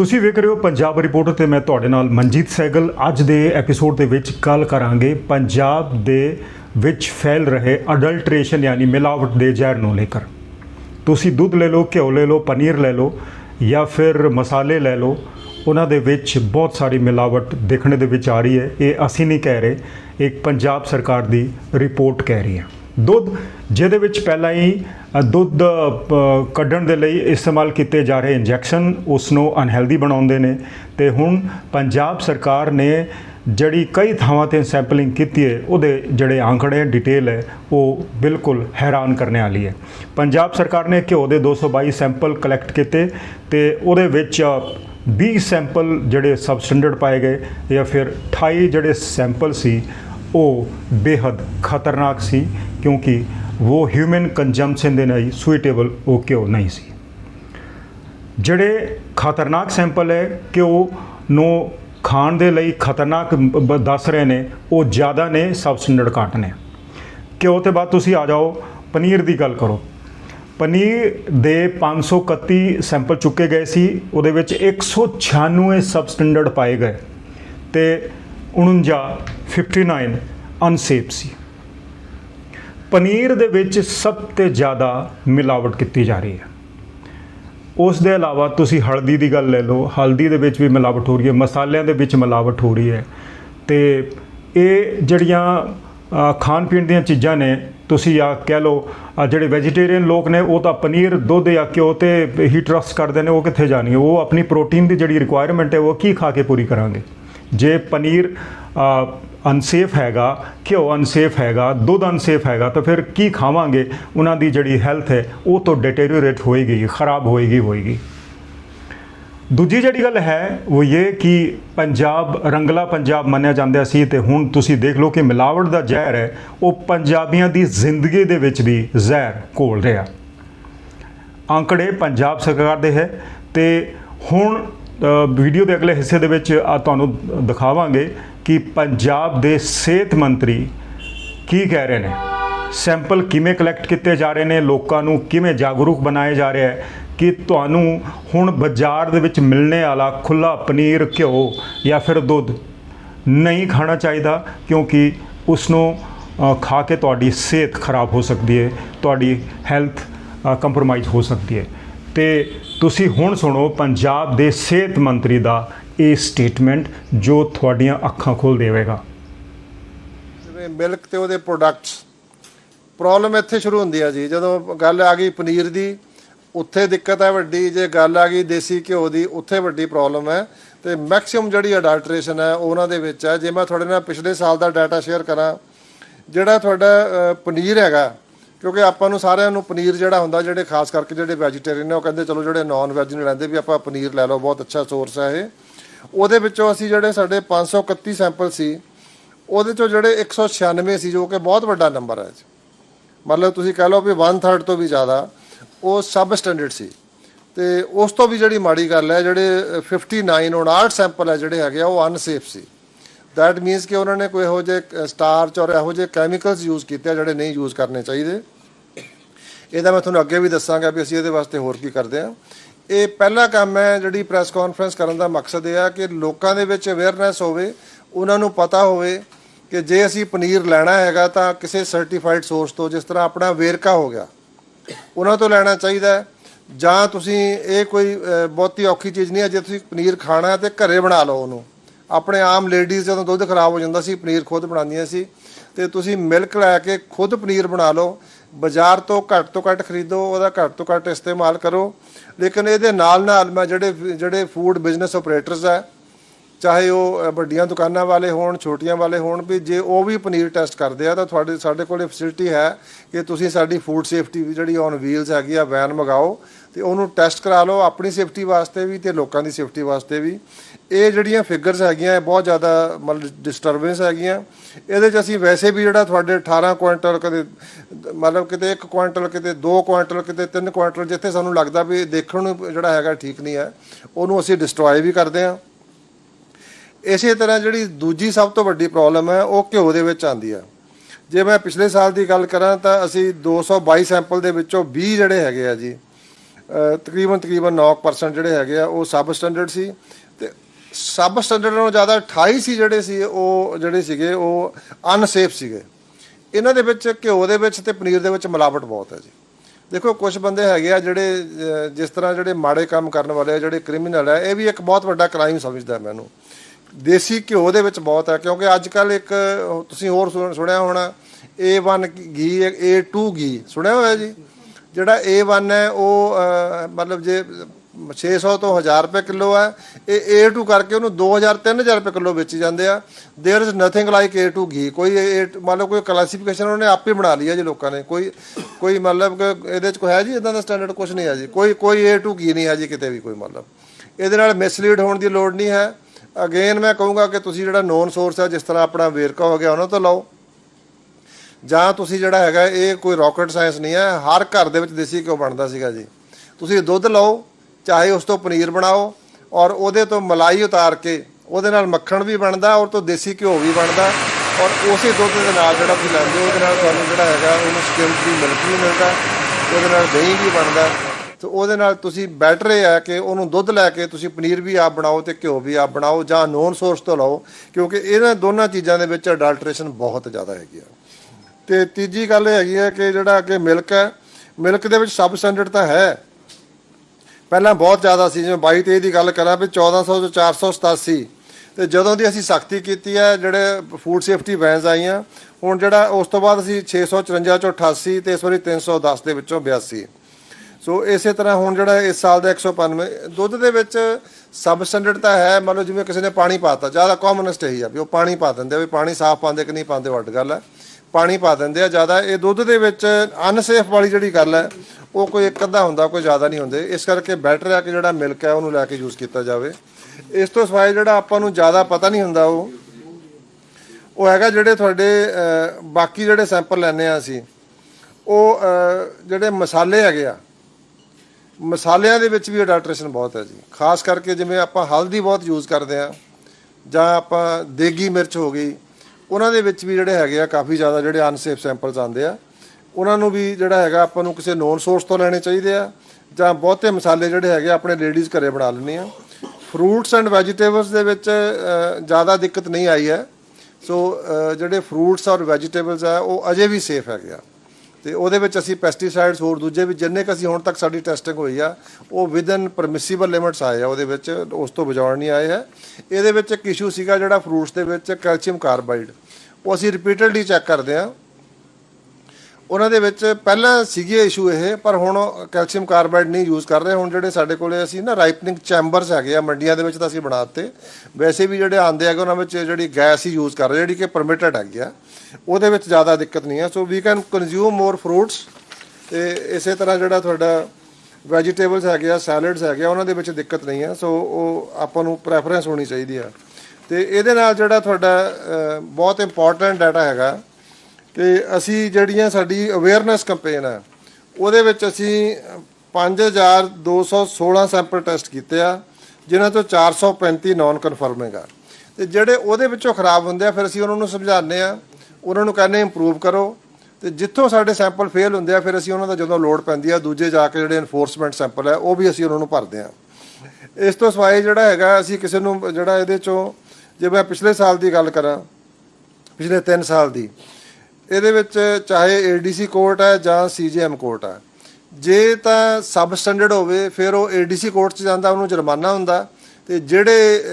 ਤੁਸੀਂ ਵੇਖ ਰਹੇ ਹੋ ਪੰਜਾਬ ਰਿਪੋਰਟਰ ਤੇ ਮੈਂ ਤੁਹਾਡੇ ਨਾਲ ਮਨਜੀਤ ਸੈਗਲ। ਅੱਜ ਦੇ ਐਪੀਸੋਡ ਦੇ ਵਿੱਚ ਗੱਲ ਕਰਾਂਗੇ ਪੰਜਾਬ ਦੇ ਵਿੱਚ ਫੈਲ ਰਹੇ ਅਡਲਟ੍ਰੇਸ਼ਨ ਯਾਨੀ ਮਿਲਾਵਟ ਦੇ ਜ਼ਹਿਰ ਨੂੰ ਲੇਕਰ। ਤੁਸੀਂ ਦੁੱਧ ਲੈ ਲਓ, ਘਿਓ ਲੈ ਲਓ, ਪਨੀਰ ਲੈ ਲਓ ਜਾਂ ਫਿਰ ਮਸਾਲੇ ਲੈ ਲਓ, ਉਹਨਾਂ ਦੇ ਵਿੱਚ ਬਹੁਤ ਸਾਰੀ ਮਿਲਾਵਟ ਦੇਖਣ ਦੇ ਵਿੱਚ ਆ ਰਹੀ ਹੈ। ਇਹ ਅਸੀਂ ਨਹੀਂ ਕਹਿ ਰਹੇ, ਇੱਕ ਪੰਜਾਬ ਸਰਕਾਰ ਦੀ ਰਿਪੋਰਟ ਕਹਿ ਰਹੀ ਹੈ। ਦੁੱਧ, ਜਿਹਦੇ ਵਿੱਚ ਪਹਿਲਾਂ ਹੀ ਦੁੱਧ ਕੱਢਣ ਦੇ ਲਈ ਇਸਤੇਮਾਲ ਕੀਤੇ ਜਾ ਰਹੇ ਇੰਜੈਕਸ਼ਨ ਉਸ ਨੂੰ ਅਨਹੈਲਦੀ ਬਣਾਉਂਦੇ ਨੇ ਤੇ ਹੁਣ ਪੰਜਾਬ ਸਰਕਾਰ ਨੇ ਜਿਹੜੀ ਕਈ ਥਾਵਾਂ ਤੇ ਸੈਂਪਲਿੰਗ ਕੀਤੀ ਹੈ, ਉਹਦੇ ਜਿਹੜੇ ਆંકੜੇ ਡਿਟੇਲ ਹੈ, ਉਹ ਬਿਲਕੁਲ ਹੈਰਾਨ ਕਰਨ ਵਾਲੀ ਹੈ। ਪੰਜਾਬ ਸਰਕਾਰ ਨੇ ਘਿਓ ਦੇ 222 ਸੈਂਪਲ ਕਲੈਕਟ ਕੀਤੇ ਤੇ ਉਹਦੇ ਵਿੱਚ 20 ਸੈਂਪਲ ਜਿਹੜੇ ਸਬ ਸਟੈਂਡਰਡ ਪਾਏ ਗਏ ਜਾਂ ਫਿਰ 28 ਜਿਹੜੇ ਸੈਂਪਲ ਸੀ, ਉਹ ਬੇਹੱਦ ਖਤਰਨਾਕ ਸੀ। ਕਿਉਂਕਿ ਉਹ ਹਿਊਮਨ ਕੰਜ਼ੰਪਸ਼ਨ ਦੇ ਲਈ ਸੂਟੇਬਲ ਉਹ ਘਿਓ ਨਹੀਂ ਸੀ ਜਿਹੜੇ ਖਤਰਨਾਕ ਸੈਂਪਲ ਹੈ ਕਿ ਉਹ ਨੂੰ ਖਾਣ ਦੇ ਲਈ ਖਤਰਨਾਕ ਦੱਸ ਰਹੇ ਨੇ ਉਹ ਜ਼ਿਆਦਾ ਨੇ ਸਬ ਸਟੈਂਡਰਡ ਘੱਟ ਨੇ ਘਿਓ ਤੇ ਬਾਅਦ ਤੁਸੀਂ ਆ ਜਾਓ ਪਨੀਰ ਦੀ ਗੱਲ ਕਰੋ ਪਨੀਰ ਦੇ 531 ਸੈਂਪਲ ਚੁੱਕੇ ਗਏ ਸੀ ਉਹਦੇ ਵਿੱਚ 196 ਸਬਸਟੈਂਡਰਡ ਪਾਏ ਗਏ ਤੇ 49 59 ਅਨਸੇਫ ਸੀ ਪਨੀਰ ਦੇ ਵਿੱਚ ਸਭ ਤੋਂ ਜ਼ਿਆਦਾ ਮਿਲਾਵਟ ਕੀਤੀ ਜਾ ਰਹੀ ਹੈ। ਉਸ ਦੇ ਇਲਾਵਾ ਤੁਸੀਂ ਹਲਦੀ ਦੀ ਗੱਲ ਲੈ ਲਓ, ਹਲਦੀ ਦੇ ਵਿੱਚ ਵੀ ਮਿਲਾਵਟ ਹੋ ਰਹੀ ਹੈ, ਮਸਾਲਿਆਂ ਦੇ ਵਿੱਚ ਮਿਲਾਵਟ ਹੋ ਰਹੀ ਹੈ। ਤੇ ਇਹ ਜਿਹੜੀਆਂ ਖਾਣ ਪੀਣ ਦੀਆਂ ਚੀਜ਼ਾਂ ਨੇ, ਤੁਸੀਂ ਆ ਕਹਿ ਲਓ ਜਿਹੜੇ ਵੈਜੀਟੇਰੀਅਨ ਲੋਕ ਨੇ, ਉਹ ਤਾਂ ਪਨੀਰ, ਦੁੱਧ ਜਾਂ ਘਿਓ ਤੇ ਹੀ ਟਰਸਟ ਕਰਦੇ ਨੇ, ਉਹ ਕਿੱਥੇ ਜਾਣਗੇ? ਉਹ ਆਪਣੀ ਪ੍ਰੋਟੀਨ ਦੀ ਜਿਹੜੀ ਰਿਕੁਆਇਰਮੈਂਟ ਹੈ, ਉਹ ਕੀ ਖਾ ਕੇ ਪੂਰੀ ਕਰਾਂਗੇ? ਜੇ ਪਨੀਰ ਅਨਸੇਫ ਹੈਗਾ, ਘਿਓ ਅਨਸੇਫ ਹੈਗਾ, ਦੁੱਧ ਅਨਸੇਫ ਹੈਗਾ, ਤਾਂ ਫਿਰ ਕੀ ਖਾਵਾਂਗੇ? ਉਹਨਾਂ ਦੀ ਜਿਹੜੀ ਹੈਲਥ ਹੈ, ਉਹ ਤੋਂ ਡਿਟੇਰੀਓਰੇਟ ਹੋਏਗੀ, ਖਰਾਬ ਹੋਏਗੀ ਹੋਏਗੀ। ਦੂਜੀ ਜਿਹੜੀ ਗੱਲ ਹੈ, ਉਹ ਇਹ ਕਿ ਪੰਜਾਬ, ਰੰਗਲਾ ਪੰਜਾਬ ਮੰਨਿਆ ਜਾਂਦਾ ਸੀ ਤੇ ਹੁਣ ਤੁਸੀਂ ਦੇਖ ਲਓ ਕਿ ਮਿਲਾਵਟ ਦਾ ਜ਼ਹਿਰ ਹੈ, ਉਹ ਪੰਜਾਬੀਆਂ ਦੀ ਜ਼ਿੰਦਗੀ ਦੇ ਵਿੱਚ ਵੀ ਜ਼ਹਿਰ ਘੋਲ ਰਿਹਾ। ਅੰਕੜੇ ਪੰਜਾਬ ਸਰਕਾਰ ਦੇ ਹੈ ਤੇ ਹੁਣ ਵੀਡੀਓ ਦੇ ਅਗਲੇ ਹਿੱਸੇ ਦੇ ਵਿੱਚ ਆ ਤੁਹਾਨੂੰ ਦਿਖਾਵਾਂਗੇ ਕਿ ਪੰਜਾਬ ਦੇ ਸਿਹਤ ਮੰਤਰੀ ਕੀ ਕਹਿ ਰਹੇ ਨੇ? ਸੈਂਪਲ ਕਿਵੇਂ ਕਲੈਕਟ ਕੀਤੇ ਜਾ ਰਹੇ ਨੇ? ਲੋਕਾਂ ਨੂੰ ਕਿਵੇਂ ਜਾਗਰੂਕ ਬਣਾਏ ਜਾ ਰਿਹਾ ਹੈ? ਕਿ ਤੁਹਾਨੂੰ ਹੁਣ ਬਾਜ਼ਾਰ ਦੇ ਵਿੱਚ ਮਿਲਣੇ ਵਾਲਾ ਖੁੱਲਾ ਪਨੀਰ, ਘਿਓ ਜਾਂ ਫਿਰ ਦੁੱਧ ਨਹੀਂ ਖਾਣਾ ਚਾਹੀਦਾ? ਕਿਉਂਕਿ ਉਸ ਨੂੰ ਖਾ ਕੇ ਤੁਹਾਡੀ ਸਿਹਤ ਖਰਾਬ ਹੋ ਸਕਦੀ ਹੈ, ਤੁਹਾਡੀ ਹੈਲਥ ਕੰਪਰੋਮਾਈਜ਼ ਹੋ ਸਕਦੀ ਹੈ। ਤੇ ਤੁਸੀਂ ਹੁਣ ਸੁਣੋ, ਪੰਜਾਬ ਦੇ ਸਿਹਤ ਮੰਤਰੀ ਦਾ ਇਹ ਸਟੇਟਮੈਂਟ ਜੋ ਤੁਹਾਡੀਆਂ ਅੱਖਾਂ ਖੋਲ ਦੇਵੇਗਾ। ਜਿਵੇਂ ਮਿਲਕ ਤੇ ਉਹਦੇ ਪ੍ਰੋਡਕਟਸ ਪ੍ਰੋਬਲਮ ਇੱਥੇ ਸ਼ੁਰੂ ਹੁੰਦੀ ਆ ਜੀ, ਜਦੋਂ ਗੱਲ ਆ ਗਈ ਪਨੀਰ ਦੀ, ਉੱਥੇ ਦਿੱਕਤ ਹੈ ਵੱਡੀ, ਜੇ ਗੱਲ ਆ ਗਈ ਦੇਸੀ ਘਿਓ ਦੀ, ਉੱਥੇ ਵੱਡੀ ਪ੍ਰੋਬਲਮ ਹੈ। ਤੇ ਮੈਕਸਿਮਮ ਜਿਹੜੀ ਅਡਲਟ੍ਰੇਸ਼ਨ ਹੈ, ਉਹਨਾਂ ਦੇ ਵਿੱਚ ਹੈ। ਜੇ ਮੈਂ ਤੁਹਾਡੇ ਨਾਲ ਪਿਛਲੇ ਸਾਲ ਦਾ ਡਾਟਾ ਸ਼ੇਅਰ ਕਰਾਂ, ਜਿਹੜਾ ਤੁਹਾਡਾ ਪਨੀਰ ਹੈਗਾ, ਕਿਉਂਕਿ ਆਪਾਂ ਨੂੰ ਸਾਰਿਆਂ ਨੂੰ ਪਨੀਰ ਜਿਹੜਾ ਹੁੰਦਾ, ਜਿਹੜੇ ਖਾਸ ਕਰਕੇ ਜਿਹੜੇ ਵੈਜੀਟੇਰੀਅਨ ਨੇ, ਉਹ ਕਹਿੰਦੇ ਚਲੋ ਜਿਹੜੇ ਨਾਨ ਵੈਜ ਨਹੀਂ ਲੈਂਦੇ ਵੀ ਆਪਾਂ ਪਨੀਰ ਲੈ ਲਓ, ਬਹੁਤ ਅੱਛਾ ਸੋਰਸ ਹੈ ਇਹ। ਉਹਦੇ ਵਿੱਚੋਂ ਅਸੀਂ ਜਿਹੜੇ ਸਾਡੇ 531 ਸੈਂਪਲ ਸੀ, ਉਹਦੇ ਚੋਂ ਜਿਹੜੇ 196 ਸੀ ਜੋ ਕਿ ਬਹੁਤ ਵੱਡਾ ਨੰਬਰ ਹੈ ਮਤਲਬ ਤੁਸੀਂ ਕਹਿ ਲਓ ਵੀ 1/3 ਤੋਂ ਵੀ ਜ਼ਿਆਦਾ, ਉਹ ਸਬ ਸਟੈਂਡਰਡ ਸੀ। ਤੇ ਉਸ ਤੋਂ ਵੀ ਜਿਹੜੀ ਮਾੜੀ ਗੱਲ ਹੈ, ਜਿਹੜੇ 59 59 ਸੈਂਪਲ ਹੈ ਜਿਹੜੇ ਹੈਗੇ ਆ, ਉਹ ਅਨਸੇਫ ਸੀ। ਦੈਟ ਮੀਨਸ ਕਿ ਉਹਨਾਂ ਨੇ ਕੋਈ ਇਹੋ ਜਿਹੇ ਸਟਾਰਚ ਔਰ ਇਹੋ ਜਿਹੇ ਕੈਮੀਕਲਸ ਯੂਜ਼ ਕੀਤੇ ਜਿਹੜੇ ਨਹੀਂ ਯੂਜ਼ ਕਰਨੇ ਚਾਹੀਦੇ। ਇਹਦਾ ਮੈਂ ਤੁਹਾਨੂੰ ਅੱਗੇ ਵੀ ਦੱਸਾਂਗਾ ਵੀ ਅਸੀਂ ਇਹਦੇ ਵਾਸਤੇ ਹੋਰ ਕੀ ਕਰਦੇ ਹਾਂ ਇਹ ਪਹਿਲਾ ਕੰਮ ਹੈ ਜਿਹੜੀ ਪ੍ਰੈਸ ਕਾਨਫਰੰਸ ਕਰਨ ਦਾ ਮਕਸਦ ਇਹ ਆ ਕਿ ਲੋਕਾਂ ਦੇ ਵਿੱਚ ਅਵੇਅਰਨੈਸ ਹੋਵੇ, ਉਹਨਾਂ ਨੂੰ ਪਤਾ ਹੋਵੇ ਕਿ ਜੇ ਅਸੀਂ ਪਨੀਰ ਲੈਣਾ ਹੈਗਾ ਤਾਂ ਕਿਸੇ ਸਰਟੀਫਾਈਡ ਸੋਰਸ ਤੋਂ ਜਿਸ ਤਰ੍ਹਾਂ ਆਪਣਾ ਵੇਰਕਾ ਹੋ ਗਿਆ, ਉਹਨਾਂ ਤੋਂ ਲੈਣਾ ਚਾਹੀਦਾ ਹੈ। ਜਾਂ ਤੁਸੀਂ ਇਹ ਕੋਈ ਬਹੁਤੀ ਔਖੀ ਚੀਜ਼ ਨਹੀਂ ਹੈ, ਜੇ ਤੁਸੀਂ ਪਨੀਰ ਖਾਣਾ ਹੈ ਤੇ ਘਰੇ ਬਣਾ ਲਓ ਉਹਨੂੰ। ਆਪਣੇ ਆਮ ਲੇਡੀਜ਼ ਜਦੋਂ ਦੁੱਧ ਖਰਾਬ ਹੋ ਜਾਂਦਾ ਸੀ, ਪਨੀਰ ਖੁਦ ਬਣਾਉਂਦੀਆਂ ਸੀ, ਤੇ ਤੁਸੀਂ ਮਿਲਕ ਲੈ ਕੇ ਖੁਦ ਪਨੀਰ ਬਣਾ ਲਓ, ਬਾਜ਼ਾਰ ਤੋਂ ਘੱਟ ਤੋਂ ਘੱਟ ਖਰੀਦੋ, ਉਹਦਾ ਘੱਟ ਤੋਂ ਘੱਟ ਇਸਤੇਮਾਲ ਕਰੋ। ਲੇਕਿਨ ਇਹਦੇ ਨਾਲ ਨਾਲ ਮੈਂ ਜਿਹੜੇ ਜਿਹੜੇ ਫੂਡ ਬਿਜ਼ਨਸ ਆਪਰੇਟਰਸ ਹੈ ਚਾਹੇ ਉਹ ਵੱਡੀਆਂ ਦੁਕਾਨਾਂ ਵਾਲੇ ਹੋਣ, ਛੋਟੀਆਂ ਵਾਲੇ ਹੋਣ, ਵੀ ਜੇ ਉਹ ਵੀ ਪਨੀਰ ਟੈਸਟ ਕਰਦੇ ਆ ਤਾਂ ਤੁਹਾਡੇ, ਸਾਡੇ ਕੋਲੇ ਫੈਸਿਲਿਟੀ ਹੈ ਕਿ ਤੁਸੀਂ ਸਾਡੀ ਫੂਡ ਸੇਫਟੀ ਜਿਹੜੀ ਔਨ ਵੀਲਸ ਹੈਗੀ ਆ ਵੈਨ ਮੰਗਾਓ ਤੇ ਉਹਨੂੰ ਟੈਸਟ ਕਰਾ ਲਓ ਆਪਣੀ ਸੇਫਟੀ ਵਾਸਤੇ ਵੀ ਤੇ ਲੋਕਾਂ ਦੀ ਸੇਫਟੀ ਵਾਸਤੇ ਵੀ। ਇਹ ਜਿਹੜੀਆਂ ਫਿਗਰਸ ਹੈਗੀਆਂ, ਇਹ ਬਹੁਤ ਜ਼ਿਆਦਾ ਮਤਲਬ ਡਿਸਟਰਬੈਂਸ ਹੈਗੀਆਂ। ਇਹਦੇ 'ਚ ਅਸੀਂ ਵੈਸੇ ਵੀ ਜਿਹੜਾ ਤੁਹਾਡੇ 18 ਕੁਇੰਟਲ ਕਦੇ, ਮਤਲਬ ਕਿਤੇ 1 ਕੁਇੰਟਲ, ਕਿਤੇ 2 ਕੁਇੰਟਲ, ਕਿਤੇ 3 ਕੁਇੰਟਲ, ਜਿੱਥੇ ਸਾਨੂੰ ਲੱਗਦਾ ਵੀ ਦੇਖਣ ਨੂੰ ਜਿਹੜਾ ਹੈਗਾ ਠੀਕ ਨਹੀਂ ਹੈ, ਉਹਨੂੰ ਅਸੀਂ ਡਿਸਟਰੋਏ ਵੀ ਕਰਦੇ ਹਾਂ। ਇਸੇ ਤਰ੍ਹਾਂ ਜਿਹੜੀ ਦੂਜੀ ਸਭ ਤੋਂ ਵੱਡੀ ਪ੍ਰੋਬਲਮ ਹੈ, ਉਹ ਘਿਓ ਦੇ ਵਿੱਚ ਆਂਦੀ ਹੈ। ਜੇ ਮੈਂ ਪਿਛਲੇ ਸਾਲ ਦੀ ਗੱਲ ਕਰਾਂ ਤਾਂ ਅਸੀਂ 222 ਸੈਂਪਲ ਦੇ ਵਿੱਚੋਂ 20 ਜਿਹੜੇ ਹੈਗੇ ਆ ਜੀ, ਅਹ ਤਕਰੀਬਨ ਤਕਰੀਬਨ 9% ਜਿਹੜੇ ਹੈਗੇ ਆ, ਉਹ ਸਬ ਸਟੈਂਡਰਡ ਸੀ ਤੇ ਸਬ ਸਟੈਂਡਰਡ ਨਾਲੋਂ ਜ਼ਿਆਦਾ 28 ਸੀ ਜਿਹੜੇ ਸੀ, ਉਹ ਜਿਹੜੇ ਸੀਗੇ, ਉਹ ਅਨਸੇਫ ਸੀਗੇ। ਇਹਨਾਂ ਦੇ ਵਿੱਚ ਘਿਓ ਦੇ ਵਿੱਚ ਤੇ ਪਨੀਰ ਦੇ ਵਿੱਚ ਮਿਲਾਵਟ ਬਹੁਤ ਹੈ ਜੀ। ਦੇਖੋ ਕੁਝ ਬੰਦੇ ਹੈਗੇ ਆ ਜਿਹੜੇ ਜਿਸ ਤਰ੍ਹਾਂ ਜਿਹੜੇ ਮਾੜੇ ਕੰਮ ਕਰਨ ਵਾਲੇ ਆ, ਜਿਹੜੇ ਕ੍ਰਿਮੀਨਲ ਆ, ਇਹ ਵੀ ਇੱਕ ਬਹੁਤ ਵੱਡਾ ਕ੍ਰਾਈਮ ਸਮਝਦਾ ਮੈਨੂੰ। ਦੇਸੀ ਘਿਓ ਦੇ ਵਿੱਚ ਬਹੁਤ ਹੈ ਕਿਉਂਕਿ ਅੱਜ ਕੱਲ ਇੱਕ ਅਹ, ਤੁਸੀਂ ਹੋਰ ਸੁਣ- ਸੁਣਿਆ ਹੋਣਾ A1 ਘੀ A2 ਘੀ ਸੁਣਿਆ ਹੋਇਆ ਜੀ ਜਿਹੜਾ A1 ਹੈ ਉਹ ਅਹ, ਮਤਲਬ ਜੇ 600 ਤੋਂ 1000 ਰੁਪਏ ਕਿਲੋ ਹੈ ਇਹ A2 ਕਰਕੇ ਉਹਨੂੰ 2000 3000 ਰੁਪਏ ਕਿਲੋ ਵੇਚੀ ਜਾਂਦੇ ਆ there is nothing like A2 ਘੀ ਕੋਈ A- ਮਤਲਬ ਕੋਈ ਕਲਾਸੀਫਿਕੇਸ਼ਨ ਉਹਨੇ ਆਪੇ ਬਣਾ ਲਈ ਹੈ ਜੀ ਲੋਕਾਂ ਨੇ ਕੋਈ ਕੋਈ ਮਤਲਬ ਕਿ ਇਹਦੇ ਚ ਕੋਈ ਹੈ ਜੀ ਇਦਾਂ ਦਾ ਸਟੈਂਡਰਡ ਕੁਝ ਨਹੀਂ ਹੈ ਜੀ ਕੋਈ ਕੋਈ A2 ਘੀ ਨਹੀਂ ਹੈ ਜੀ ਕਿਤੇ ਵੀ ਕੋਈ ਮਤਲਬ ਇਹਦੇ ਨਾਲ ਮਿਸਲੀਡ ਹੋਣ ਦੀ ਲੋੜ ਨਹੀਂ ਹੈ ਅਗੇਨ ਮੈਂ ਕਹੂੰਗਾ ਕਿ ਤੁਸੀਂ ਜਿਹੜਾ ਨੋਨ ਸੋਰਸ ਹੈ ਜਿਸ ਤਰ੍ਹਾਂ ਆਪਣਾ ਵੇਰਕਾ ਹੋ ਗਿਆ, ਉਹਨਾਂ ਤੋਂ ਲਓ। ਜਾਂ ਤੁਸੀਂ ਜਿਹੜਾ ਹੈਗਾ, ਇਹ ਕੋਈ ਰਾਕਟ ਸਾਇੰਸ ਨਹੀਂ ਹੈ ਹਰ ਘਰ ਦੇ ਵਿੱਚ ਦੇਸੀ ਘਿਓ ਬਣਦਾ ਸੀਗਾ ਜੀ। ਤੁਸੀਂ ਦੁੱਧ ਲਓ, ਚਾਹੇ ਉਸ ਤੋਂ ਪਨੀਰ ਬਣਾਓ, ਔਰ ਉਹਦੇ ਤੋਂ ਮਲਾਈ ਉਤਾਰ ਕੇ, ਉਹਦੇ ਨਾਲ ਮੱਖਣ ਵੀ ਬਣਦਾ, ਔਰ ਤੋਂ ਦੇਸੀ ਘਿਓ ਵੀ ਬਣਦਾ, ਔਰ ਉਸੇ ਦੁੱਧ ਦੇ ਨਾਲ ਜਿਹੜਾ ਤੁਸੀਂ ਲੈਂਦੇ ਹੋ, ਉਹਦੇ ਨਾਲ ਤੁਹਾਨੂੰ ਜਿਹੜਾ ਹੈਗਾ, ਉਹਨੂੰ ਸਕਿਮ ਦੀ ਮਿਲਕ ਵੀ ਮਿਲਦਾ, ਉਹਦੇ ਨਾਲ ਦਹੀਂ ਵੀ ਬਣਦਾ। ਤੇ ਉਹਦੇ ਨਾਲ ਤੁਸੀਂ ਬੈਟਰ ਇਹ ਹੈ ਕਿ ਉਹਨੂੰ ਦੁੱਧ ਲੈ ਕੇ ਤੁਸੀਂ ਪਨੀਰ ਵੀ ਆਪ ਬਣਾਓ ਤੇ ਘਿਓ ਵੀ ਆਪ ਬਣਾਓ ਜਾਂ ਨੋਨ ਸੋਰਸ ਤੋਂ ਲਓ, ਕਿਉਂਕਿ ਇਹਨਾਂ ਦੋਨਾਂ ਚੀਜ਼ਾਂ ਦੇ ਵਿੱਚ ਅਡਲਟਰੇਸ਼ਨ ਬਹੁਤ ਜ਼ਿਆਦਾ ਹੈਗੀ ਆ। ਤੇ ਤੀਜੀ ਗੱਲ ਇਹ ਹੈਗੀ ਹੈ ਕਿ ਜਿਹੜਾ ਕਿ ਮਿਲਕ ਹੈ ਮਿਲਕ ਦੇ ਵਿੱਚ ਸਬ ਸਟੈਂਡਰਡ ਤਾਂ ਹੈ। ਪਹਿਲਾਂ ਬਹੁਤ ਜ਼ਿਆਦਾ ਸੀ, ਜਿਵੇਂ 22 23 ਦੀ ਗੱਲ ਕਰਾਂ ਵੀ 1400 ਤੋਂ 487 ਤੇ ਜਦੋਂ ਦੀ ਅਸੀਂ ਸਖਤੀ ਕੀਤੀ ਹੈ, ਜਿਹੜੇ ਫੂਡ ਸੇਫਟੀ ਵੈਨਸ ਆਈਆਂ, ਹੁਣ ਜਿਹੜਾ ਉਸ ਤੋਂ ਬਾਅਦ ਅਸੀਂ 654 ਚੋਂ 88 ਤੇ ਇਸ ਵਾਰੀ 310 ਦੇ ਵਿੱਚੋਂ 82 ਸੋ ਇਸੇ ਤਰ੍ਹਾਂ ਹੁਣ ਜਿਹੜਾ ਇਸ ਸਾਲ ਦਾ 195 ਦੁੱਧ ਦੇ ਵਿੱਚ ਸਬ ਸਟੈਂਡਰਡ ਤਾਂ ਹੈ, ਮੰਨ ਲਓ ਜਿਵੇਂ ਕਿਸੇ ਨੇ ਪਾਣੀ ਪਾਤਾ ਜ਼ਿਆਦਾ ਕਾਮਨੈਸਟ ਇਹੀ ਆ ਵੀ ਉਹ ਪਾਣੀ ਪਾ ਦਿੰਦੇ ਆ ਵੀ ਪਾਣੀ ਸਾਫ਼ ਪਾਉਂਦੇ ਕਿ ਨਹੀਂ ਪਾਉਂਦੇ ਵੱਡ ਗੱਲ ਹੈ ਪਾਣੀ ਪਾ ਦਿੰਦੇ ਆ ਜ਼ਿਆਦਾ। ਇਹ ਦੁੱਧ ਦੇ ਵਿੱਚ ਅਨਸੇਫ ਵਾਲੀ ਜਿਹੜੀ ਗੱਲ ਹੈ, ਉਹ ਕੋਈ ਇੱਕ ਅੱਧਾ ਹੁੰਦਾ, ਕੋਈ ਜ਼ਿਆਦਾ ਨਹੀਂ ਹੁੰਦੇ। ਇਸ ਕਰਕੇ ਬੈਟਰ ਹੈ ਕਿ ਜਿਹੜਾ ਮਿਲਕ ਹੈ, ਉਹਨੂੰ ਲੈ ਕੇ ਯੂਜ਼ ਕੀਤਾ ਜਾਵੇ। ਇਸ ਤੋਂ ਸਿਵਾਏ ਜਿਹੜਾ ਆਪਾਂ ਨੂੰ ਜ਼ਿਆਦਾ ਪਤਾ ਨਹੀਂ ਹੁੰਦਾ ਉਹ ਉਹ ਹੈਗਾ ਜਿਹੜੇ ਤੁਹਾਡੇ ਬਾਕੀ ਜਿਹੜੇ ਸੈਂਪਲ ਲੈਣੇ ਆ ਅਸੀਂ, ਉਹ ਜਿਹੜੇ ਮਸਾਲੇ ਹੈਗੇ ਆ ਮਸਾਲਿਆਂ ਦੇ ਵਿੱਚ ਵੀ ਅਡਲਟ੍ਰੇਸ਼ਨ ਬਹੁਤ ਹੈ ਜੀ। ਖਾਸ ਕਰਕੇ ਜਿਵੇਂ ਆਪਾਂ ਹਲਦੀ ਬਹੁਤ ਯੂਜ਼ ਕਰਦੇ ਆ ਜਾਂ ਆਪਾਂ ਦੇਗੀ ਮਿਰਚ ਹੋ ਗਈ, ਉਹਨਾਂ ਦੇ ਵਿੱਚ ਵੀ ਜਿਹੜੇ ਹੈਗੇ ਆ ਕਾਫੀ ਜ਼ਿਆਦਾ ਜਿਹੜੇ ਅਨਸੇਫ ਸੈਂਪਲਸ ਆਉਂਦੇ ਆ। ਉਹਨਾਂ ਨੂੰ ਵੀ ਜਿਹੜਾ ਹੈਗਾ ਆਪਾਂ ਨੂੰ ਕਿਸੇ ਨੋਨ ਸੋਰਸ ਤੋਂ ਲੈਣੇ ਚਾਹੀਦੇ ਆ, ਜਾਂ ਬਹੁਤੇ ਮਸਾਲੇ ਜਿਹੜੇ ਹੈਗੇ ਆ ਆਪਣੇ ਲੇਡੀਜ਼ ਘਰੇ ਬਣਾ ਲੈਂਦੇ ਆ। ਫਰੂਟਸ ਐਂਡ ਵੈਜੀਟੇਬਲਸ ਦੇ ਵਿੱਚ ਜ਼ਿਆਦਾ ਦਿੱਕਤ ਨਹੀਂ ਆਈ ਹੈ। ਸੋ ਜਿਹੜੇ ਫਰੂਟਸ ਔਰ ਵੈਜੀਟੇਬਲਸ ਆ, ਉਹ ਅਜੇ ਵੀ ਸੇਫ ਹੈਗੇ ਆ। ਤੇ ਉਹਦੇ ਵਿੱਚ ਅਸੀਂ ਪੈਸਟੀਸਾਈਡਸ ਹੋਰ ਦੂਜੇ ਵੀ ਜਿੰਨੇ ਕ ਅਸੀਂ ਹੁਣ ਤੱਕ ਸਾਡੀ ਟੈਸਟਿੰਗ ਹੋਈ ਆ, ਉਹ ਵਿਦਨ ਪਰਮਿਸਿਬਲ ਲਿਮਿਟਸ ਆਏ ਆ ਉਹਦੇ ਵਿੱਚ, ਉਸ ਤੋਂ ਬਚਾਉਣ ਨਹੀਂ ਆਏ ਹੈ। ਇਹਦੇ ਵਿੱਚ ਇੱਕ ਇਸ਼ੂ ਸੀਗਾ ਜਿਹੜਾ ਫਰੂਟਸ ਦੇ ਵਿੱਚ ਕੈਲਸ਼ੀਅਮ ਕਾਰਬਾਈਡ ਉਹ ਅਸੀਂ ਰਿਪੀਟਡਲੀ ਚੈੱਕ ਕਰਦੇ ਆ। ਉਹਨਾਂ ਦੇ ਵਿੱਚ ਪਹਿਲਾਂ ਸੀਗੇ ਇਸ਼ੂ ਇਹ, ਪਰ ਹੁਣ ਕੈਲਸ਼ੀਅਮ ਕਾਰਬਾਈਡ ਨਹੀਂ ਯੂਜ਼ ਕਰ ਰਹੇ। ਹੁਣ ਜਿਹੜੇ ਸਾਡੇ ਕੋਲੇ ਅਸੀਂ ਨਾ ਰਾਈਪਨਿੰਗ ਚੈਂਬਰਸ ਹੈਗੇ ਆ ਮੰਡੀਆਂ ਦੇ ਵਿੱਚ ਤਾਂ ਅਸੀਂ ਬਣਾ ਦਿੱਤੇ। ਵੈਸੇ ਵੀ ਜਿਹੜੇ ਆਂਦੇ ਹੈਗੇ, ਉਹਨਾਂ ਵਿੱਚ ਜਿਹੜੀ ਗੈਸ ਹੀ ਯੂਜ਼ ਕਰ ਰਹੇ, ਜਿਹੜੀ ਕਿ ਪਰਮਿਟਡ ਹੈਗੀ ਆ, ਉਹਦੇ ਵਿੱਚ ਜ਼ਿਆਦਾ ਦਿੱਕਤ ਨਹੀਂ ਹੈ so we can consume more fruits ਤੇ ਇਸੇ ਤਰ੍ਹਾਂ ਜਿਹੜਾ ਤੁਹਾਡਾ ਵੈਜੀਟੇਬਲਸ ਹੈਗੇ ਆ ਸੈਲਡਸ ਹੈਗੇ ਆ, ਉਹਨਾਂ ਦੇ ਵਿੱਚ ਦਿੱਕਤ ਨਹੀਂ ਹੈ ਸੋ ਉਹ ਆਪਾਂ ਨੂੰ ਪ੍ਰੈਫਰੈਂਸ ਹੋਣੀ ਚਾਹੀਦੀ ਆ। ਤੇ ਇਹਦੇ ਨਾਲ ਜਿਹੜਾ ਤੁਹਾਡਾ ਬਹੁਤ ਇੰਪੋਰਟੈਂਟ ਡਾਟਾ ਹੈਗਾ ਕਿ ਅਸੀਂ ਜਿਹੜੀਆਂ ਸਾਡੀ ਅਵੇਅਰਨੈਸ ਕੈਂਪੇਨ ਹੈ ਉਹਦੇ ਵਿੱਚ ਅਸੀਂ 5216 ਸੈਂਪਲ ਟੈਸਟ ਕੀਤੇ ਆ, ਜਿਨ੍ਹਾਂ ਤੋਂ 435 ਨਾਨ ਕਨਫਰਮਿੰਗ ਆ। ਤੇ ਜਿਹੜੇ ਉਹਦੇ ਵਿੱਚੋਂ ਖਰਾਬ ਹੁੰਦੇ ਆ, ਫਿਰ ਅਸੀਂ ਉਹਨਾਂ ਨੂੰ ਸਮਝਾਉਂਦੇ ਆ, ਉਹਨਾਂ ਨੂੰ ਕਹਿੰਦੇ ਇੰਪਰੂਵ ਕਰੋ, ਤੇ ਜਿੱਥੋਂ ਸਾਡੇ ਸੈਂਪਲ ਫੇਲ ਹੁੰਦੇ ਆ, ਫਿਰ ਅਸੀਂ ਉਹਨਾਂ ਦਾ ਜਦੋਂ ਲੋਡ ਪੈਂਦੀ ਆ, ਦੂਜੇ ਜਾ ਕੇ ਜਿਹੜੇ ਇਨਫੋਰਸਮੈਂਟ ਸੈਂਪਲ ਆ, ਉਹ ਵੀ ਅਸੀਂ ਉਹਨਾਂ ਨੂੰ ਭਰਦੇ ਆ। ਇਸ ਤੋਂ ਸਿਵਾਏ ਜਿਹੜਾ ਹੈਗਾ, ਅਸੀਂ ਕਿਸੇ ਨੂੰ ਜਿਹੜਾ ਇਹਦੇ ਚੋਂ, ਜੇ ਮੈਂ ਪਿਛਲੇ ਸਾਲ ਦੀ ਗੱਲ ਕਰਾਂ, ਪਿਛਲੇ 3 ਸਾਲ ਦੀ ਇਹਦੇ ਵਿੱਚ ਚਾਹੇ ਏਡੀਸੀ ਕੋਰਟ ਹੈ ਜਾਂ ਸੀਜੀਐਮ ਕੋਰਟ ਹੈ। ਜੇ ਤਾਂ ਸਬ ਸਟੈਂਡਰਡ ਹੋਵੇ ਫਿਰ ਉਹ ਏਡੀਸੀ ਕੋਰਟ 'ਚ ਜਾਂਦਾ ਉਹਨੂੰ ਜੁਰਮਾਨਾ ਹੁੰਦਾ। ਤੇ ਜਿਹੜੇ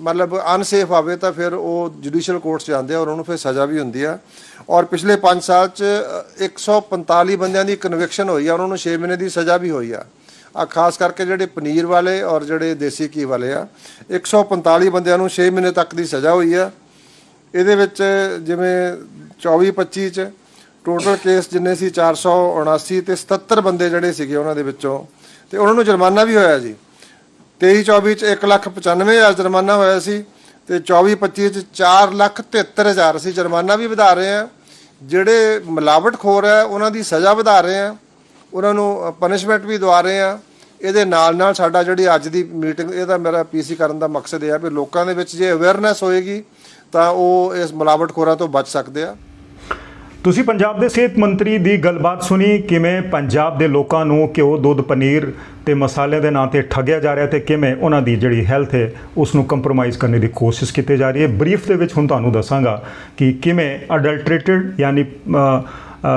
ਮਤਲਬ ਅਨਸੇਫ ਆਵੇ ਤਾਂ ਫਿਰ ਉਹ ਜੁਡੀਸ਼ੀਅਲ ਕੋਰਟ 'ਚ ਜਾਂਦੇ ਆ ਔਰ ਉਹਨੂੰ ਫਿਰ ਸਜ਼ਾ ਵੀ ਹੁੰਦੀ ਆ। ਔਰ ਪਿਛਲੇ 5 ਸਾਲ 'ਚ ਅ, 145 ਬੰਦਿਆਂ ਦੀ ਕਨਵਿਕਸ਼ਨ ਹੋਈ ਆ ਉਹਨਾਂ ਨੂੰ 6 ਮਹੀਨੇ ਦੀ ਸਜ਼ਾ ਵੀ ਹੋਈ ਆ। ਆ ਖਾਸ ਕਰਕੇ ਜਿਹੜੇ ਪਨੀਰ ਵਾਲੇ ਔਰ ਜਿਹੜੇ ਦੇਸੀ ਘੀ ਵਾਲੇ ਆ 145 ਬੰਦਿਆਂ ਨੂੰ 6 ਮਹੀਨੇ ਤੱਕ ਦੀ ਸਜ਼ਾ ਹੋਈ ਆ। ਇਹਦੇ ਵਿੱਚ ਜਿਵੇਂ 24 25 ਚ ਟੋਟਲ ਕੇਸ ਜਿੰਨੇ ਸੀ 479 ਤੇ 77 ਬੰਦੇ ਜਿਹੜੇ ਸੀਗੇ ਉਹਨਾਂ ਦੇ ਵਿੱਚੋਂ। ਤੇ ਉਹਨਾਂ ਨੂੰ ਜੁਰਮਾਨਾ ਵੀ ਹੋਇਆ ਜੀ। 23 24 ਚ 1 ਲੱਖ 95 ਹਜ਼ਾਰ ਜੁਰਮਾਨਾ ਹੋਇਆ ਸੀ ਤੇ 24 25 ਚ 4 ਲੱਖ 73 ਹਜ਼ਾਰ ਅਸੀਂ ਜੁਰਮਾਨਾ ਵੀ ਵਧਾ ਰਹੇ ਆ ਜਿਹੜੇ ਮਿਲਾਵਟਖੋਰ ਹੈ, ਉਹਨਾਂ ਦੀ ਸਜ਼ਾ ਵਧਾ ਰਹੇ ਆ ਉਹਨਾਂ ਨੂੰ ਪਨਿਸ਼ਮੈਂਟ ਵੀ ਦਵਾ ਰਹੇ ਆ ਇਹਦੇ ਨਾਲ ਨਾਲ ਸਾਡਾ ਜਿਹੜੀ ਅੱਜ ਦੀ ਮੀਟਿੰਗ, ਇਹਦਾ ਮੇਰਾ ਪੀਸੀ ਕਰਨ ਦਾ ਮਕਸਦ ਇਹ ਆ ਵੀ ਲੋਕਾਂ ਦੇ ਵਿੱਚ ਜੇ ਅਵੇਅਰਨੈਸ ਹੋਏਗੀ ਤਾਂ ਉਹ ਇਸ ਮਿਲਾਵਟਖੋਰਾਂ ਤੋਂ ਬਚ ਸਕਦੇ ਆ। ਤੁਸੀਂ ਪੰਜਾਬ ਦੇ ਸਿਹਤ ਮੰਤਰੀ ਦੀ ਗੱਲਬਾਤ ਸੁਣੀ, ਕਿਵੇਂ ਪੰਜਾਬ ਦੇ ਲੋਕਾਂ ਨੂੰ ਘਿਓ, ਦੁੱਧ, ਪਨੀਰ ਤੇ ਮਸਾਲੇ ਦੇ ਨਾਂ ਤੇ ਠੱਗਿਆ ਜਾ ਰਿਹਾ ਤੇ ਕਿਵੇਂ ਉਹਨਾਂ ਦੀ ਜਿਹੜੀ ਹੈਲਥ ਹੈ ਉਸ ਨੂੰ ਕੰਪਰੋਮਾਈਜ਼ ਕਰਨ ਦੀ ਕੋਸ਼ਿਸ਼ ਕੀਤੀ ਜਾ ਰਹੀ ਹੈ? ਬਰੀਫ ਦੇ ਵਿੱਚ ਹੁਣ ਤੁਹਾਨੂੰ ਦੱਸਾਂਗਾ ਕਿ ਕਿਵੇਂ ਅਡਲਟਰੇਟਡ ਯਾਨੀ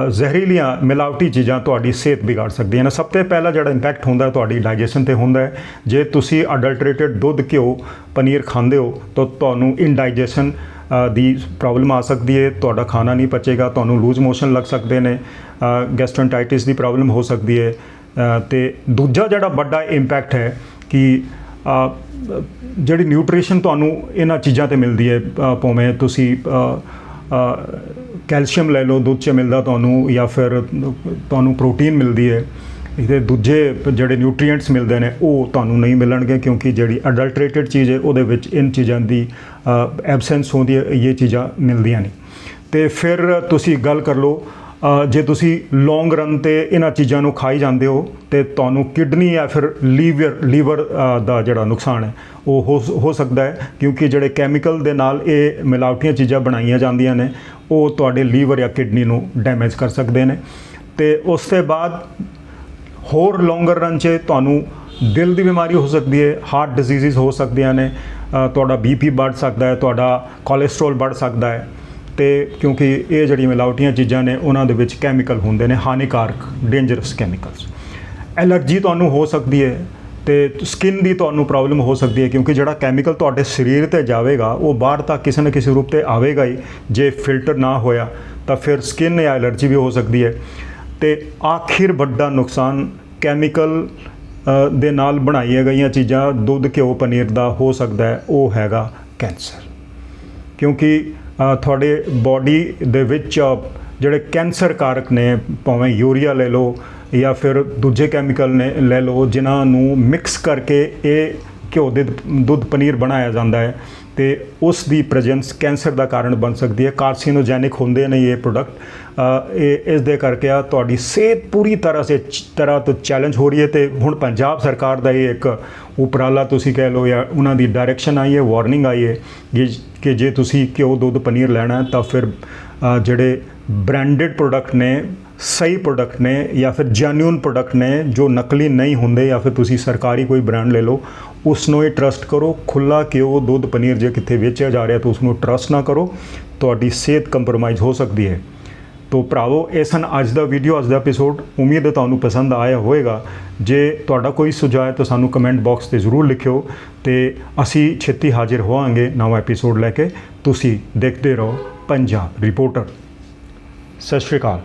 ਜ਼ਹਿਰੀਲੀਆਂ ਮਿਲਾਵਟੀ ਚੀਜ਼ਾਂ ਤੁਹਾਡੀ ਸਿਹਤ ਵਿਗਾੜ ਸਕਦੀਆਂ ਨੇ। ਸਭ ਤੋਂ ਪਹਿਲਾ ਜਿਹੜਾ ਇੰਪੈਕਟ ਹੁੰਦਾ ਤੁਹਾਡੀ ਡਾਈਜੈਸ਼ਨ ਤੇ ਹੁੰਦਾ ਹੈ। ਜੇ ਤੁਸੀਂ ਅਡਲਟਰੇਟਡ ਦੁੱਧ, ਘਿਓ, ਪਨੀਰ ਖਾਂਦੇ ਹੋ, ਤਾਂ ਤੁਹਾਨੂੰ ਇਨਡਾਈਜੈਸ਼ਨ ਦੀ ਪ੍ਰੋਬਲਮ ਆ ਸਕਦੀ ਹੈ ਤੁਹਾਡਾ ਖਾਣਾ ਨਹੀਂ ਪਚੇਗਾ ਤੁਹਾਨੂੰ ਲੂਜ਼ ਮੋਸ਼ਨ ਲੱਗ ਸਕਦੇ ਨੇ ਗੈਸਟ੍ਰੋਇੰਟਾਈਟਿਸ ਦੀ ਪ੍ਰੋਬਲਮ ਹੋ ਸਕਦੀ ਹੈ ਅ, ਤੇ ਦੂਜਾ ਜਿਹੜਾ ਵੱਡਾ ਇੰਪੈਕਟ ਹੈ ਕਿ ਜਿਹੜੀ ਨਿਊਟ੍ਰੀਸ਼ਨ ਤੁਹਾਨੂੰ ਇਹਨਾਂ ਚੀਜ਼ਾਂ ਤੇ ਮਿਲਦੀ ਹੈ ਭਾਵੇਂ ਤੁਸੀਂ ਕੈਲਸ਼ੀਅਮ ਲੈ ਲਓ ਦੁੱਧ 'ਚ ਮਿਲਦਾ ਤੁਹਾਨੂੰ ਜਾਂ ਫਿਰ ਤੁਹਾਨੂੰ ਪ੍ਰੋਟੀਨ ਮਿਲਦੀ ਹੈ ਇਹਦੇ ਦੂਜੇ ਜਿਹੜੇ ਨਿਊਟ੍ਰੀਐਂਟਸ ਮਿਲਦੇ ਨੇ, ਉਹ ਤੁਹਾਨੂੰ ਨਹੀਂ ਮਿਲਣਗੇ ਕਿਉਂਕਿ ਜਿਹੜੀ ਅਡਲਟਰੇਟਡ ਚੀਜ਼ ਹੈ, ਉਹਦੇ ਵਿੱਚ ਇਨ ਚੀਜ਼ਾਂ ਦੀ ਐਬਸੈਂਸ ਹੁੰਦੀ ਹੈ ਇਹ ਚੀਜ਼ਾਂ ਮਿਲਦੀਆਂ ਨਹੀਂ ਤੇ ਫਿਰ ਤੁਸੀਂ ਗੱਲ ਕਰ ਲਓ ਜੇ ਤੁਸੀਂ ਲੌਂਗ ਰਨ ਤੇ ਇਹਨਾਂ ਚੀਜ਼ਾਂ ਨੂੰ ਖਾਈ ਜਾਂਦੇ ਹੋ, ਤੇ ਤੁਹਾਨੂੰ ਕਿਡਨੀ ਜਾਂ ਫਿਰ ਲੀਵਰ ਲੀਵਰ ਦਾ ਜਿਹੜਾ ਨੁਕਸਾਨ ਹੈ, ਉਹ ਹੋ ਹੋ ਸਕਦਾ ਹੈ, ਕਿਉਂਕਿ ਜਿਹੜੇ ਕੈਮੀਕਲ ਦੇ ਨਾਲ ਇਹ ਮਿਲਾਵਟੀਆਂ ਚੀਜ਼ਾਂ ਬਣਾਈਆਂ ਜਾਂਦੀਆਂ ਨੇ, ਉਹ ਤੁਹਾਡੇ ਲੀਵਰ ਜਾਂ ਕਿਡਨੀ ਨੂੰ ਡੈਮੇਜ ਕਰ ਸਕਦੇ ਨੇ। ਤੇ ਉਸ ਤੋਂ ਬਾਅਦ ਹੋਰ ਲੌਂਗਰ ਰਨ 'ਚ ਤੁਹਾਨੂੰ ਦਿਲ ਦੀ ਬਿਮਾਰੀ ਹੋ ਸਕਦੀ ਹੈ ਹਾਰਟ ਡਿਜ਼ੀਜ਼ਸ ਹੋ ਸਕਦੀਆਂ ਨੇ ਅ, ਤੁਹਾਡਾ ਬੀਪੀ ਵੱਧ ਸਕਦਾ ਹੈ ਤੁਹਾਡਾ ਕੋਲੇਸਟ੍ਰੋਲ ਵੱਧ ਸਕਦਾ ਹੈ ਤੇ ਕਿਉਂਕਿ ਇਹ ਜਿਹੜੀਆਂ ਮਿਲਾਵਟੀਆਂ ਚੀਜ਼ਾਂ ਨੇ ਉਹਨਾਂ ਦੇ ਵਿੱਚ ਕੈਮੀਕਲ ਹੁੰਦੇ ਨੇ ਹਾਨੀਕਾਰਕ ਡੇਂਜਰਸ ਕੈਮੀਕਲਸ ਐਲਰਜੀ ਤੁਹਾਨੂੰ ਹੋ ਸਕਦੀ ਹੈ ਤੇ ਸਕਿਨ ਦੀ ਤੁਹਾਨੂੰ ਪ੍ਰੋਬਲਮ ਹੋ ਸਕਦੀ ਹੈ ਕਿਉਂਕਿ ਜਿਹੜਾ ਕੈਮੀਕਲ ਤੁਹਾਡੇ ਸਰੀਰ ਤੇ ਜਾਵੇਗਾ ਉਹ ਬਾਹਰ ਤੱਕ ਕਿਸੇ ਨਾ ਕਿਸੇ ਰੂਪ ਤੇ ਆਵੇਗਾ ਹੀ ਜੇ ਫਿਲਟਰ ਨਾ ਹੋਇਆ ਤਾਂ ਫਿਰ ਸਕਿਨ ਜਾਂ ਐਲਰਜੀ ਵੀ ਹੋ ਸਕਦੀ ਹੈ। ਤੇ ਆਖਿਰ ਵੱਡਾ ਨੁਕਸਾਨ ਕੈਮੀਕਲ ਦੇ ਨਾਲ ਬਣਾਈਆਂ ਗਈਆਂ ਚੀਜ਼ਾਂ, ਦੁੱਧ, ਘਿਓ, ਪਨੀਰ ਦਾ ਹੋ ਸਕਦਾ ਉਹ ਹੈਗਾ ਕੈਂਸਰ। ਕਿਉਂਕਿ ਤੁਹਾਡੇ ਬਾਡੀ ਦੇ ਵਿੱਚ ਜਿਹੜੇ ਕੈਂਸਰ ਕਾਰਕ ਨੇ, ਭਾਵੇਂ ਯੂਰੀਆ ਲੈ ਲਓ ਜਾਂ ਫਿਰ ਦੂਜੇ ਕੈਮੀਕਲ ਨੇ, ਲੈ ਲਓ, ਜਿਨ੍ਹਾਂ ਨੂੰ ਮਿਕਸ ਕਰਕੇ ਇਹ ਘਿਓ ਦੇ ਦੁੱਧ, ਪਨੀਰ ਬਣਾਇਆ ਜਾਂਦਾ ਹੈ ਤੇ ਉਸ ਦੀ ਪ੍ਰੈਜ਼ੈਂਸ ਕੈਂਸਰ ਦਾ ਕਾਰਨ ਬਣ ਸਕਦੀ ਹੈ। ਕਾਰਸੀਨੋਜੈਨਿਕ ਹੁੰਦੇ ਨੇ ਇਹ ਪ੍ਰੋਡਕਟ ਇਹ ਇਸ ਦੇ ਕਰਕੇ ਆ ਤੁਹਾਡੀ ਸਿਹਤ ਪੂਰੀ ਤਰ੍ਹਾਂ ਸੇ ਤਰ੍ਹਾਂ ਤੋਂ ਚੈਲੰਜ ਹੋ ਰਹੀ ਹੈ ਤੇ ਹੁਣ ਪੰਜਾਬ ਸਰਕਾਰ ਦਾ ਇਹ ਇੱਕ ਉਪਰਾਲਾ ਤੁਸੀਂ ਕਹਿ ਲਓ ਜਾਂ ਉਹਨਾਂ ਦੀ ਡਾਇਰੈਕਸ਼ਨ ਆਈ ਹੈ ਵਾਰਨਿੰਗ ਆਈ ਹੈ ਕਿ- ਜੇ ਤੁਸੀਂ ਘਿਓ, ਦੁੱਧ, ਪਨੀਰ ਲੈਣਾ ਤਾਂ ਫਿਰ ਜਿਹੜੇ ਬ੍ਰਾਂਡਡ ਪ੍ਰੋਡਕਟ ਨੇ ਸਹੀ ਪ੍ਰੋਡਕਟ ਨੇ ਜਾਂ ਫਿਰ ਜੈਨੂਇਨ ਪ੍ਰੋਡਕਟ ਨੇ ਜੋ ਨਕਲੀ ਨਹੀਂ ਹੁੰਦੇ ਜਾਂ ਫਿਰ ਤੁਸੀਂ ਸਰਕਾਰੀ ਕੋਈ ਬ੍ਰਾਂਡ ਲੈ ਲਓ ਉਸ ਨੂੰ ਹੀ ਟਰਸਟ ਕਰੋ ਖੁੱਲਾ ਘਿਓ, ਦੁੱਧ, ਪਨੀਰ ਜੇ ਕਿੱਥੇ ਵੇਚਿਆ ਜਾ ਰਿਹਾ ਤਾਂ ਉਸ ਨੂੰ ਟਰਸਟ ਨਾ ਕਰੋ, ਤੁਹਾਡੀ ਸਿਹਤ ਕੰਪਰੋਮਾਈਜ਼ ਹੋ ਸਕਦੀ ਹੈ। ਤੋ ਭਰਾਵੋ, ਇਹ ਸਨ ਅੱਜ ਦਾ ਵੀਡੀਓ ਅੱਜ ਦਾ ਐਪੀਸੋਡ ਉਮੀਦ ਹੈ ਤੁਹਾਨੂੰ ਪਸੰਦ ਆਇਆ ਹੋਵੇਗਾ। ਜੇ ਤੁਹਾਡਾ ਕੋਈ ਸੁਝਾਅ ਹੈ ਤਾਂ ਸਾਨੂੰ ਕਮੈਂਟ ਬਾਕਸ ਤੇ ਜ਼ਰੂਰ ਲਿਖਿਓ ਤੇ ਅਸੀਂ ਛੇਤੀ ਹਾਜ਼ਰ ਹੋਵਾਂਗੇ ਨਵਾਂ ਐਪੀਸੋਡ ਲੈ ਕੇ। ਤੁਸੀਂ ਦੇਖਦੇ ਰਹੋ, ਪੰਜਾਬ ਰਿਪੋਰਟਰ ਸਤਿ ਸ਼੍ਰੀ ਅਕਾਲ।